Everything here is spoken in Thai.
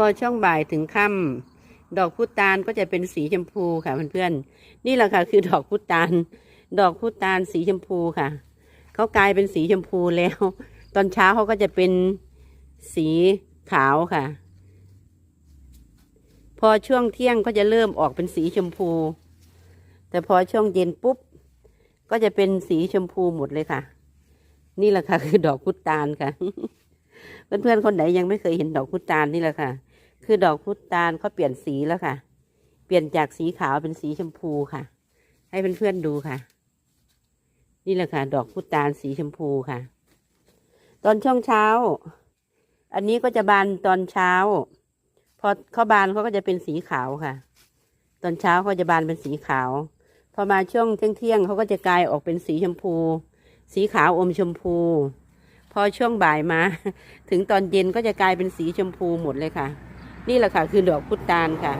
พอช่วงบ่ายถึงค่ำดอกพุตานก็จะเป็นสีชมพูค่ะเพื่อนๆนี่แหละค่ะคือดอกพุตานดอกพุตานสีชมพูค่ะเขากลายเป็นสีชมพูแล้ว ตอนเช้าเขาก็จะเป็นสีขาวค่ะ พอช่วงเที่ยงก็จะเริ่มออกเป็นสีชมพู แต่พอช่วงเย็นปุ๊บ ก็จะเป็นสีชมพูหมดเลยค่ะ นี่แหละค่ะ คือดอกพุตานค่ะ เพื่อนๆคนไหนยังไม่เคยเห็นดอกพุตานนี่แหละค่ะ คือดอกพุตานเขาเปลี่ยนสีแล้วค่ะ เปลี่ยนจากสีขาวเป็นสีชมพูค่ะ ให้เพื่อนๆดูค่ะ นี่แหละค่ะ ดอกพุตานสีชมพูค่ะ ตอนช่วงเช้า อันนี้ก็จะบานตอนเช้า พอเขาบานเขาก็จะเป็นสีขาวค่ะ ตอนเช้าเขาจะบานเป็นสีขาว พอมาช่วงเที่ยงเที่ยงๆเขาก็จะกลายออกเป็นสีชมพู สีขาวอมชมพูพอช่วงบ่ายมา ถึงตอนเย็นก็จะกลายเป็นสีชมพูหมดเลยค่ะ นี่แหละค่ะคือดอกพุตานค่ะ